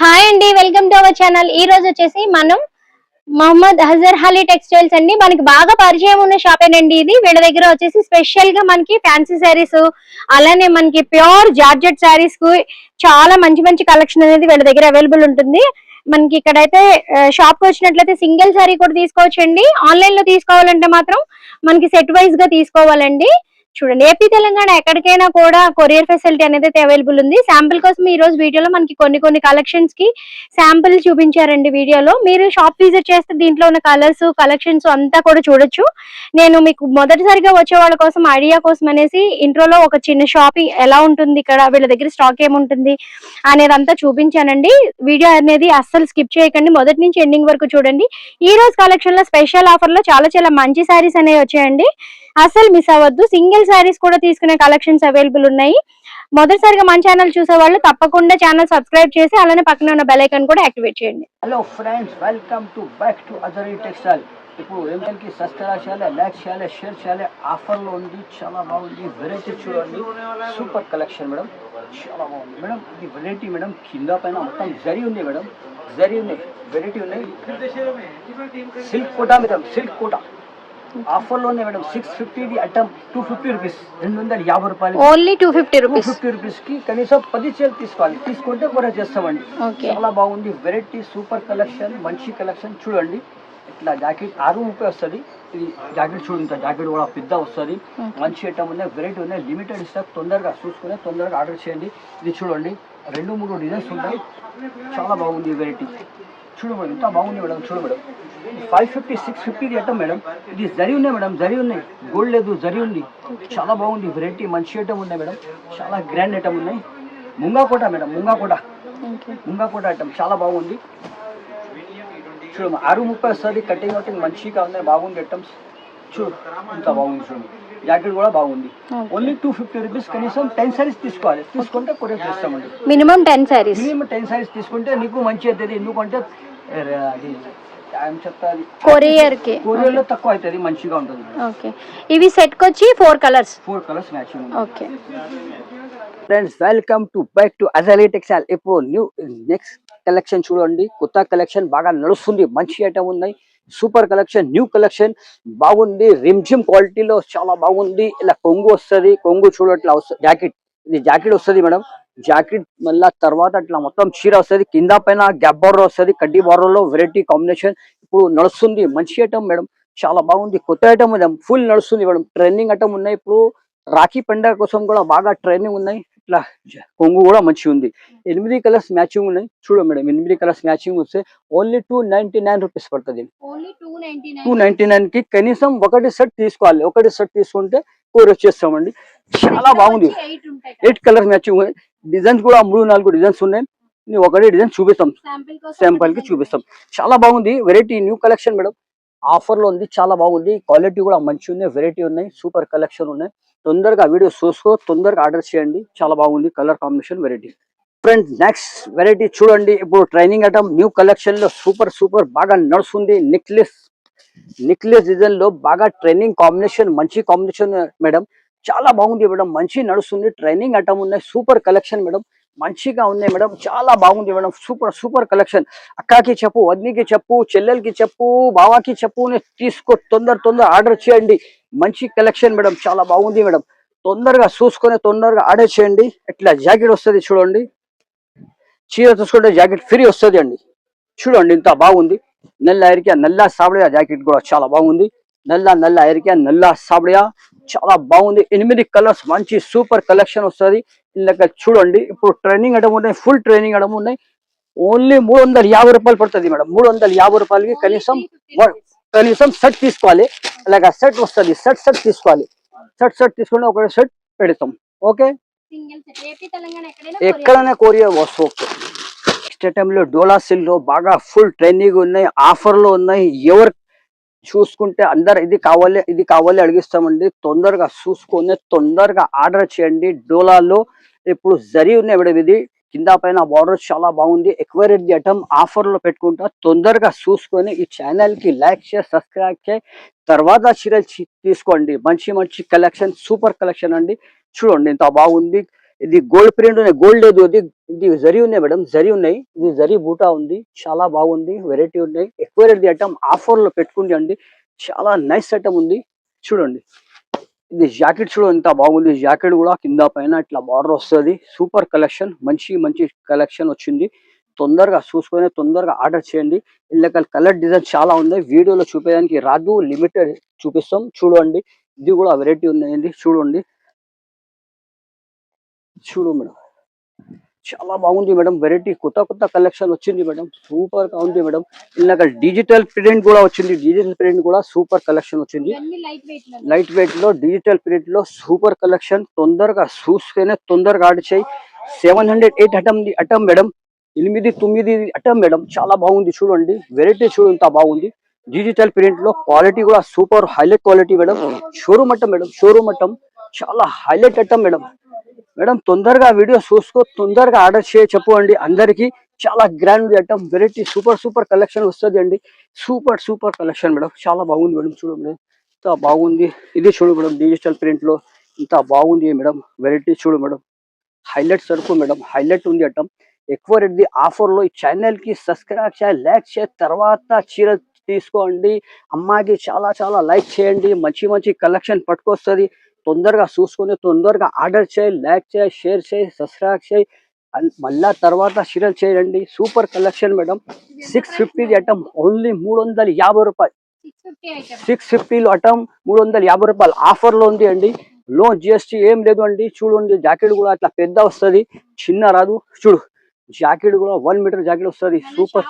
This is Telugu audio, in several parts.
హాయ్ అండి వెల్కమ్ టు అవర్ ఛానల్. ఈ రోజు వచ్చేసి మనం మహమ్మద్ హజర్ అలీ టెక్స్టైల్స్ అండి. మనకి బాగా పరిచయం ఉన్న షాపేనండి ఇది. వీళ్ళ దగ్గర వచ్చేసి స్పెషల్గా మనకి ఫ్యాన్సీ శారీస్ అలానే మనకి ప్యూర్ జార్జెట్ శారీస్కు చాలా మంచి మంచి కలెక్షన్ అనేది వీళ్ళ దగ్గర అవైలబుల్ ఉంటుంది. మనకి ఇక్కడైతే షాప్కు వచ్చినట్లయితే సింగిల్ శారీ కూడా తీసుకోవచ్చండి. ఆన్లైన్లో తీసుకోవాలంటే మాత్రం మనకి సెట్ వైజ్గా తీసుకోవాలండి. చూడండి. ఏపీ తెలంగాణ ఎక్కడికైనా కూడా కొరియర్ ఫెసిలిటీ అనేది అయితే అవైలబుల్ ఉంది. శాంపుల్ కోసం ఈ రోజు వీడియోలో మనకి కొన్ని కొన్ని కలెక్షన్స్కి శాంపుల్ చూపించారండి వీడియోలో. మీరు షాప్ విజిట్ చేస్తే దీంట్లో ఉన్న కలర్స్ కలెక్షన్స్ అంతా కూడా చూడొచ్చు. నేను మీకు మొదటిసారిగా వచ్చే వాళ్ళ కోసం ఐడియా కోసం అనేసి ఇంట్రోలో ఒక చిన్న షాప్ ఎలా ఉంటుంది ఇక్కడ వీళ్ళ దగ్గర స్టాక్ ఏముంటుంది అనేది అంతా చూపించానండి. వీడియో అనేది అస్సలు స్కిప్ చేయకండి. మొదటి నుంచి ఎండింగ్ వరకు చూడండి. ఈ రోజు కలెక్షన్లో స్పెషల్ ఆఫర్లో చాలా చాలా మంచి శారీస్ అనేవి వచ్చాయండి. అస్సలు మిస్ అవ్వద్దు. సింగిల్ శారీస్ కూడా తీసుకునే కలెక్షన్స్ అవైలబుల్ ఉన్నాయి. మొదటిసారిగా మన ఛానల్ చూసే వాళ్ళు తప్పకుండా ఛానల్ సబ్స్క్రైబ్ చేసి అలానే పక్కన ఉన్న బెల్ ఐకాన్ కూడా యాక్టివేట్ చేయండి. Hello friends welcome to back to other textile ఇప్పుడు ఎంఎల్కి సబ్స్క్రైబ్ చేయాలి లైక్ చేయాలి షేర్ చేయాలి. ఆఫర్లో ఉంది చాలా బాగుంది. వెరైటీ చూడండి. సూపర్ కలెక్షన్ మేడం చాలా బాగుంది మేడం ఇది వెరైటీ మేడం కింద పైన మొత్తం జరీ ఉంది మేడం జరీ ఉన్నాయి వెరైటీ ఉన్నాయి. Silk Kota madam silk Kota. ఆఫర్లో ఉన్నాయి మేడం సిక్స్ ఫిఫ్టీది ఐటమ్ టూ ఫిఫ్టీ రూపీస్ రెండు వందల యాభై రూపాయలు only two fifty rupees fifty రూపీస్కి కనీసం పది చీరలు తీసుకోవాలి. తీసుకుంటే కూడా చేస్తామండి. చాలా బాగుంది. వెరైటీ సూపర్ కలెక్షన్ మంచి కలెక్షన్ చూడండి. ఇట్లా జాకెట్ ఆరు ముప్పై వస్తుంది. ఇది జాకెట్ చూడండి జాకెట్ కూడా పెద్ద వస్తుంది. మంచి ఐటమ్ ఉన్నాయి. వెరైటీ ఉన్నాయి. లిమిటెడ్ స్టాక్ తొందరగా చూసుకుని తొందరగా ఆర్డర్ చేయండి. ఇది చూడండి. రెండు మూడు డిజైన్స్ ఉంటాయి. చాలా బాగుంది ఈ వెరైటీ చూడు మేడం ఇంత బాగుంది మేడం చూడు madam five fifty six fifty item madam ఇది జరి ఉన్నాయి మేడం జరి ఉన్నాయి. గోల్డ్ లేదు జరి ఉంది. చాలా బాగుంది వెరైటీ మంచి ఐటమ్ ఉన్నాయి మేడం. చాలా గ్రాండ్ ఐటమ్ ఉన్నాయి. ముంగా కోట మేడం ముంగా కోట ముంగా కోట ఐటమ్ చాలా బాగుంది. చూడు ఆరు ముప్పై వస్తుంది కటింగ్ కటింగ్ మంచిగా ఉంది బాగుంది ఐటమ్స్ చూడు ఇంత బాగుంది చూడు. జాకెట్ కూడా బాగుంది. ఓన్లీ టూ ఫిఫ్టీ రూపీస్ కనీసం టెన్ సారీస్ తీసుకోవాలి. తీసుకుంటే కొరియర్ చేస్తామండి. Minimum ten saris minimum ten saris తీసుకుంటే నీకు మంచి అవుతుంది ఎందుకంటే అది కొరియర్కి కొరియర్లో తక్కువ అవుతుంది మంచిగా ఉంటుంది. ఓకే. ఇవి సెట్కి వచ్చి four colours four colours matching okay. Friends welcome to back to Azali textile ఇప్పుడు న్యూ నెక్స్ట్ కలెక్షన్ చూడండి. కొత్త కలెక్షన్ బాగా నడుస్తుంది. మంచి ఐటమ్ ఉన్నాయి. Super collection new collection. బాగుంది. రిమ్జిమ్ క్వాలిటీలో చాలా బాగుంది. ఇలా కొంగు వస్తుంది. కొంగు చూడట్లా వస్తుంది. జాకెట్ ఇది జాకెట్ వస్తుంది మేడం. జాకెట్ మళ్ళా తర్వాత అట్లా మొత్తం చీర వస్తుంది. కింద పైన గ్యాప్ బార్డర్ వస్తుంది. కడ్డీ బార్డర్లో వెరైటీ కాంబినేషన్ ఇప్పుడు నడుస్తుంది. మంచి ఐటమ్ మేడం. చాలా బాగుంది. కొత్త ఐటమ్ మేడం. ఫుల్ నడుస్తుంది మేడం. ట్రెండింగ్ ఐటమ్ ఉన్నాయి. ఇప్పుడు రాఖీ పండుగ కోసం కూడా బాగా ట్రైనింగ్ ఉన్నాయి. ఇట్లా కొంగు కూడా మంచిగా ఉంది. ఎనిమిది కలర్స్ మ్యాచింగ్ ఉన్నాయి. చూడు మేడం ఎనిమిది కలర్స్ మ్యాచింగ్ వస్తే only two ninety nine rupees పడుతుంది. Two ninety nine. కి కనీసం ఒకటి సెట్ తీసుకోవాలి. ఒకటి సెట్ తీసుకుంటే కూర వచ్చేస్తామండి. చాలా బాగుంది. ఎయిట్ కలర్స్ మ్యాచింగ్ ఉన్నాయి. డిజైన్స్ కూడా మూడు నాలుగు డిజైన్స్ ఉన్నాయి. నేను ఒకటి డిజైన్ చూపిస్తాం. శాంపుల్కి చూపిస్తాం. చాలా బాగుంది. Variety new collection madam. ఆఫర్లో ఉంది చాలా బాగుంది. క్వాలిటీ కూడా మంచి ఉన్నాయి వెరైటీ ఉన్నాయి సూపర్ కలెక్షన్ ఉన్నాయి. తొందరగా వీడియో చూసుకో తొందరగా ఆర్డర్ చేయండి. చాలా బాగుంది colour combination variety. Friend next variety చూడండి. ఇప్పుడు ట్రైనింగ్ ఐటమ్ న్యూ కలెక్షన్లో సూపర్ సూపర్ బాగా నడుస్తుంది. నెక్లెస్ నెక్లెస్ డిజైన్లో బాగా ట్రైనింగ్ కాంబినేషన్ మంచి కాంబినేషన్ మేడం. చాలా బాగుంది మేడం. మంచి నడుస్తుంది. ట్రైనింగ్ ఐటమ్ ఉన్నాయి సూపర్ కలెక్షన్ మేడం. మంచిగా ఉన్నాయి మేడం. చాలా బాగుంది మేడం. Super super collection. అక్కకి చెప్పు వదినికి చెప్పు చెల్లెలకి చెప్పు బావాకి చెప్పు తీసుకో తొందర తొందర ఆర్డర్ చేయండి. మంచి కలెక్షన్ మేడం. చాలా బాగుంది మేడం. తొందరగా చూసుకొని తొందరగా ఆర్డర్ చేయండి. ఇట్లా జాకెట్ వస్తుంది చూడండి. చీర చూసుకుంటే జాకెట్ ఫ్రీ వస్తుంది అండి. చూడండి ఇంత బాగుంది. నల్ల ఎరిక నల్ల సాబడియా జాకెట్ కూడా చాలా బాగుంది. నల్ల నల్ల ఎరిక నల్ల సాబడియా. చాలా బాగుంది. ఎనిమిది కలర్స్ మంచి సూపర్ కలెక్షన్ వస్తుంది. ఇందాక చూడండి. ఇప్పుడు ట్రైనింగ్ అడం ఉన్నాయి. ఫుల్ ట్రైనింగ్ అడం ఉన్నాయి. ఓన్లీ మూడు వందల యాభై రూపాయలు పడుతుంది మేడం. మూడు వందల యాభై రూపాయలకి కనీసం కనీసం సెట్ తీసుకోవాలి. అలాగా సెట్ వస్తుంది. సెట్ సెట్ తీసుకోవాలి. సెట్ సెట్ తీసుకుని ఒక సెట్ పెడతాం. ఓకే? ఎక్కడైనా కొరియర్. వస్తు నెక్స్ట్ టైంలో డోలా సిల్లో బాగా ఫుల్ ట్రైనింగ్ ఉన్నాయి. ఆఫర్లు ఉన్నాయి. ఎవరు చూసుకుంటే అందరు ఇది కావాలి ఇది కావాలి అడిగిస్తామండి. తొందరగా చూసుకొని తొందరగా ఆర్డర్ చేయండి. డోలాలో ఇప్పుడు జరి ఉన్నాయి ఇది. కింద పైన బార్డర్ చాలా బాగుంది. ఎక్కువ రేట్ ఐటమ్ ఆఫర్లో పెట్టుకుంటా. తొందరగా చూసుకొని ఈ ఛానల్కి లైక్ చేసి సబ్స్క్రైబ్ చేయి. తర్వాత చీరలు తీసుకోండి. మంచి మంచి కలెక్షన్ సూపర్ కలెక్షన్ అండి. చూడండి ఇంత బాగుంది. ఇది గోల్డ్ ప్రింట్ ఉన్నాయి. గోల్డ్ లేదు. ఇది ఇది జరీ ఉన్నాయి మేడం. జరీ ఉన్నాయి. ఇది జరీ బూటా ఉంది. చాలా బాగుంది. వెరైటీ ఉన్నాయి. ఎక్కువ రేట్ ఐటమ్ ఆఫర్లో పెట్టుకుంది అండి. చాలా నైస్ ఐటమ్ ఉంది. చూడండి. ఇది జాకెట్ చూడ ఎంత బాగుంది. జాకెట్ కూడా కింద పైన ఇట్లా బార్డర్ వస్తుంది. Super collection. మంచి మంచి కలెక్షన్ వచ్చింది. తొందరగా చూసుకొని తొందరగా ఆర్డర్ చేయండి. ఇళ్ళ కలర్ డిజైన్ చాలా ఉన్నాయి వీడియోలో చూపేదానికి రాదు. లిమిటెడ్ చూపిస్తాం. చూడండి. ఇది కూడా వెరైటీ ఉన్నాయండి చూడండి. చూడు మేడం. చాలా బాగుంది మేడం. వెరైటీ కొత్త కొత్త కలెక్షన్ వచ్చింది మేడం. సూపర్గా ఉంది మేడం. ఇలాగ డిజిటల్ ప్రింట్ కూడా వచ్చింది. డిజిటల్ ప్రింట్ కూడా సూపర్ కలెక్షన్ వచ్చింది. లైట్ వెయిట్లో డిజిటల్ ప్రింట్లో సూపర్ కలెక్షన్ తొందరగా చూసుకునే తొందరగా ఆర్డర్ చేయి. సెవెన్ హండ్రెడ్ ఎయిట్ అటమ్ అటమ్ మేడం. ఎనిమిది తొమ్మిది అటమ్ మేడం. చాలా బాగుంది చూడండి. వెరైటీ చూడు ఇంత బాగుంది. డిజిటల్ ప్రింట్లో క్వాలిటీ కూడా super highlight quality madam. Showroom Aattam madam. Showroom Aattam చాలా హైలైట్ అట్టం మేడం. మేడం తొందరగా వీడియో చూసుకో తొందరగా ఆర్డర్ చేయ చెప్పండి అందరికీ చాలా grand item variety super super collection వస్తుంది అండి. Super super collection madam. చాలా బాగుంది మేడం చూడు మేడం. ఇంత బాగుంది. ఇది చూడు మేడం డిజిటల్ ప్రింట్లో ఇంత బాగుంది మేడం. వెరైటీ చూడు మేడం. హైలైట్ సరుకు మేడం హైలైట్ ఉంది అట్టం ఎక్కువ రెడ్డి ఆఫర్లో ఈ ఛానల్కి సబ్స్క్రైబ్ చేయాలి లైక్ చేయ తర్వాత చీర తీసుకోండి. అమ్మాయికి చాలా చాలా లైక్ చేయండి. మంచి మంచి కలెక్షన్ పట్టుకొస్తుంది. తొందరగా చూసుకొని తొందరగా ఆర్డర్ చేయి లైక్ చేయి షేర్ చేయి సబ్స్క్రైబ్ చేయి. మళ్ళా తర్వాత చీరలు చేయండి. Super collection madam. Six fifty item only మూడు వందల యాభై రూపాయలు. సిక్స్ ఫిఫ్టీ ఐటమ్ ఫిఫ్టీలో అటం మూడు వందల యాభై రూపాయలు ఆఫర్లో ఉంది అండి. లో జిఎస్టీ ఏం లేదు అండి. చూడండి జాకెట్ కూడా అట్లా పెద్ద వస్తుంది. చిన్న రాదు. చూడు జాకెట్ కూడా వన్ మీటర్ జాకెట్ వస్తుంది. సూపర్.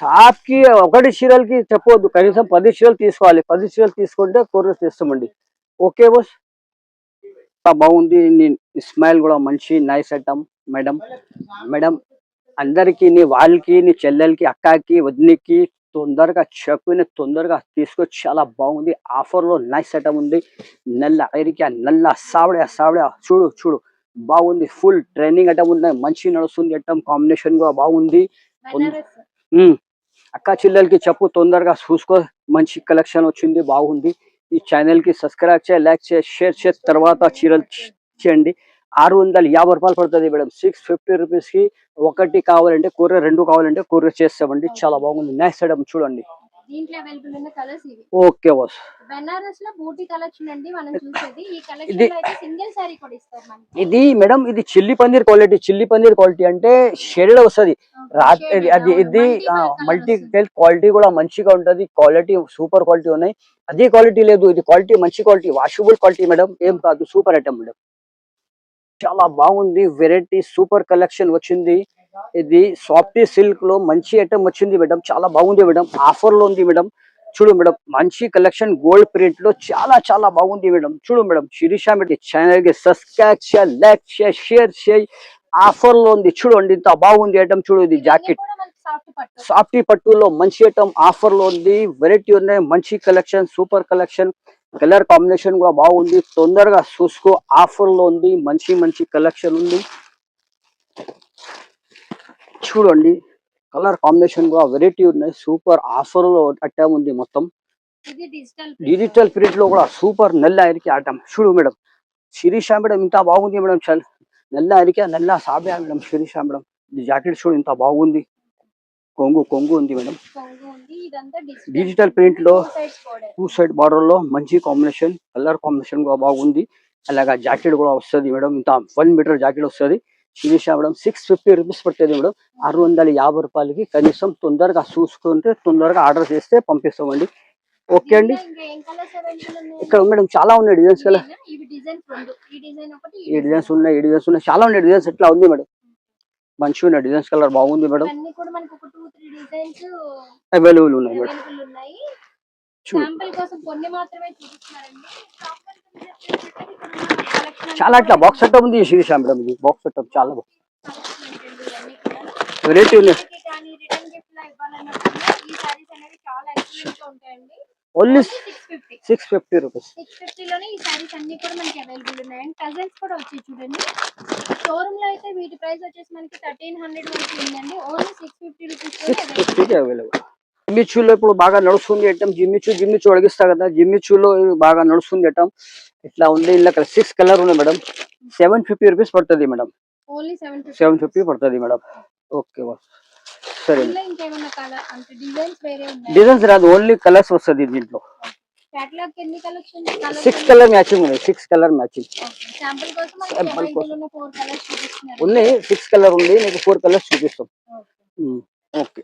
షాప్కి ఒకటి చీరలకి చెప్పవద్దు కనీసం పది చీరలు తీసుకోవాలి. పది చీరలు తీసుకుంటే కొరియర్ చేస్తామండి ఓకే బస్? బాగుంది. నీ- ఇస్మాయిల్ కూడా మంచి నైస్ ఐటమ్ మేడం. మేడం అందరికి నీ వాళ్ళకి నీ చెల్లెలకి అక్కకి వదినికి తొందరగా చెప్పిన తొందరగా తీసుకొచ్చి చాలా బాగుంది. ఆఫర్లో నైస్ ఐటమ్ ఉంది. నల్ల ఐరికా నల్ల సావడ సావడ. చూడు చూడు. బాగుంది. ఫుల్ ట్రైనింగ్ ఐటమ్ ఉంది. మంచి నడుస్తుంది ఐటమ్ కాంబినేషన్ కూడా బాగుంది. అక్క చెల్లెలకి చెప్పు తొందరగా చూసుకో. మంచి కలెక్షన్ వచ్చింది బాగుంది. ఈ ఛానల్కి సబ్స్క్రైబ్ చేయ లైక్ చేయ షేర్ చేయ. తర్వాత చీరలు చేయండి. ఆరు వందల యాభై రూపాయలు పడుతుంది మేడం. సిక్స్ ఫిఫ్టీ రూపీస్కి ఒకటి కావాలంటే కూర రెండు కావాలంటే కూర చేస్తామండి. చాలా బాగుంది. నెక్స్ట్ ఐటమ్ చూడండి. దీంట్లో అవైలబుల్ ఉన్న కలర్స్ ఇవి. Okay boss. బెనారస్లో బూటీ కలెక్షన్ అండి మనం చూసేది. ఈ కలెక్షన్ ఇది- లో అయితే సింగిల్ సారీ కూడా ఇస్తారు మనకి. ఇది మేడం ఇది chilli paneer quality chilli paneer quality అంటే షేడెడ్ వస్తుంది. రాత్రి అది. ఇది మల్టీ వస్తుంది. క్వాలిటీ కూడా మంచిగా ఉంటది క్వాలిటీ సూపర్ క్వాలిటీ ఉన్నాయి. అదే క్వాలిటీ లేదు ఇది క్వాలిటీ మంచి క్వాలిటీ వాషబుల్ క్వాలిటీ మేడం ఏం కాదు సూపర్ ఐటమ్ మేడం. చాలా బాగుంది వెరైటీ సూపర్ కలెక్షన్ వచ్చింది. ఇది సాఫ్టీ సిల్క్లో మంచి ఐటమ్ వచ్చింది మేడం చాలా బాగుంది మేడం ఆఫర్లో ఉంది మేడం. చూడు మేడం మంచి కలెక్షన్ గోల్డ్ ప్రింట్లో చాలా చాలా బాగుంది మేడం. చూడు మేడం శిరీష మేడం ఛానల్కి సబ్స్క్రైబ్ చేయ లైక్ చేయ షేర్ చేయ. ఆఫర్లో ఉంది. చూడండి ఇంత బాగుంది ఐటమ్ చూడు ఇది జాకెట్ సాఫ్ట్ పట్టు. సాఫ్టీ పట్టులో మంచి ఐటమ్ ఆఫర్లో ఉంది. వెరైటీ ఉన్నాయి. మంచి collection super collection colour combination కూడా బాగుంది. తొందరగా చూసుకో. ఆఫర్లో ఉంది. మంచి మంచి కలెక్షన్ ఉంది. చూడండి కలర్ కాంబినేషన్ కూడా వెరైటీ ఉన్నాయి. సూపర్ ఆఫర్లో అట్టం ఉంది మొత్తం. డిజిటల్ ప్రింట్లో కూడా సూపర్ నల్ల ఐటమ్ చూడు మేడం. శిరీష మేడం ఇంత బాగుంది మేడం చల్ నల్ల అరిక నల్ల సాబే మేడం శిరీష మేడం. ఈ జాకెట్ చూడు ఇంత బాగుంది. కొంగు కొంగు ఉంది మేడం. డిజిటల్ ప్రింట్లో టూ సైడ్ బార్డర్లో మంచి కాంబినేషన్ కలర్ కాంబినేషన్ కూడా బాగుంది. అలాగా జాకెట్ కూడా వస్తుంది మేడం. ఇంత వన్ మీటర్ జాకెట్ వస్తుంది. Sirisha madam six fifty rupees పడుతుంది మేడం. ఆరు వందల యాభై రూపాయలకి కనీసం తొందరగా చూసుకుంటే తొందరగా ఆర్డర్ చేస్తే పంపిస్తామండి. ఓకే అండి. ఇక్కడ మేడం చాలా ఉన్నాయి డిజైన్స్ రెండు. ఈ డిజైన్స్ ఉన్నాయి ఈ డిజైన్స్ ఉన్నాయి. చాలా ఉన్నాయి డిజైన్స్ ఎట్లా ఉంది మేడం? మంచిగా ఉన్నాయి. డిజైన్స్ కలర్ బాగుంది మేడం. అవైలబుల్ ఉన్నాయి మేడం. చాలా అట్లా బాక్స్ సెటప్ ఉంది శిరీష మేడం ఇది. బాక్స్ సెటప్ చాలా. వెరైటీ ఉన్నాయి. Only six fifty rupees six ఫిఫ్టీలోనే ఈ సారీస్ అన్ని కూడా మనకి అవైలబుల్ ఉన్నాయి. అండ్ టజల్స్ కూడా వచ్చాయి చూడండి. షోరూమ్లో అయితే వీటి ప్రైస్ వచ్చేసి మనకి థర్టీన్ హండ్రెడ్ వరకు ఉందండి. Only six fifty rupees six ఫిఫ్టీకి అవైలబుల్ జిమ్మిచ్యూలో ఇప్పుడు బాగా నడుస్తుంది ఐటమ్ జిమ్మిచూ జిమ్మిచూ అడిగిస్తా కదా. జిమ్మిచూలో బాగా నడుస్తుంది ఐటమ్ ఇట్లా ఉంది ఇలా సిక్స్ కలర్ ఉన్నాయి మేడం సెవెన్ ఫిఫ్టీ రూపీస్ పడుతుంది మేడం ఓన్లీ సెవెన్ ఫిఫ్టీ పడుతుంది మేడం ఓకే సరే అంటే డిజైన్స్ రాదు ఓన్లీ కలర్స్ వస్తుంది దీంట్లో. సిక్స్ కలర్ మ్యాచింగ్ ఉన్నాయి? సిక్స్ కలర్ మ్యాచింగ్ శాంపుల్ కోసం ఉన్నాయి సిక్స్ కలర్ ఉంది నీకు ఫోర్ కలర్స్ చూపిస్తాం. ఓకే